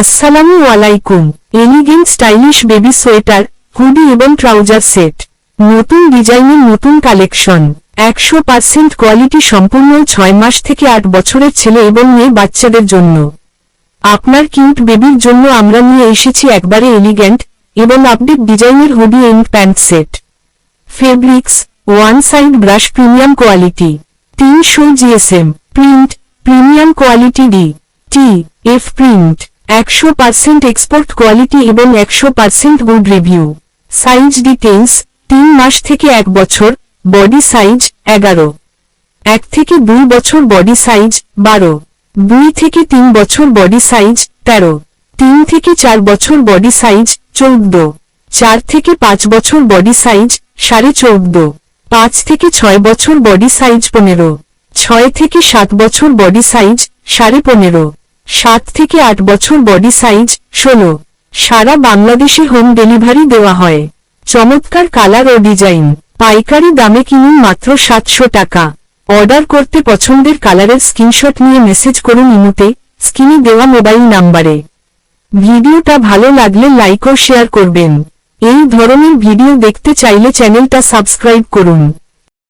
আসসালামু আলাইকুম elegant stylish baby sweater hoodie এবং ট্রাউজার সেট নতুন ডিজাইনের নতুন কালেকশন, একশো পার্সেন্ট কোয়ালিটি সম্পূর্ণ ছয় মাস থেকে আট বছরের ছেলে এবং মেয়ে বাচ্চাদের জন্য। আপনার কিউট বেবির জন্য আমরা নিয়ে এসেছি একবারে এলিগেন্ট এবং আপডেট ডিজাইনের hoodie and pant set fabrics one side brush premium quality তিনশো GSM print premium quality D T F print একশো পার্সেন্ট এক্সপোর্ট কোয়ালিটি এবং একশো percent good review size details তিন মাস থেকে এক বছর বডি সাইজ এগারো। এক থেকে দুই বছর বডি সাইজ বারো। দুই থেকে তিন বছর বডি সাইজ তেরো। তিন থেকে চার বছর বডি সাইজ চৌদ্দ। চার থেকে পাঁচ বছর বডি সাইজ সাড়ে চৌদ্দ। পাঁচ থেকে ছয় বছর বডি সাইজ পনেরো। ছয় থেকে সাত বছর বডি সাইজ সাড়ে পনেরো। সাত থেকে আট বছর বডি সাইজ ষোলো। সারা বাংলাদেশে হোম ডেলিভারি দেওয়া হয়। চমৎকার কালার ও ডিজাইন পাইকারি দামে কিনুন মাত্র সাতশো টাকা। অর্ডার করতে পছন্দের কালারের স্ক্রিনশট নিয়ে মেসেজ করুন ইমুতে, স্ক্রিনে দেওয়া মোবাইল নাম্বারে। ভিডিওটা ভালো লাগলে লাইক ও শেয়ার করবেন। এই ধরনের ভিডিও দেখতে চাইলে চ্যানেলটা সাবস্ক্রাইব করুন।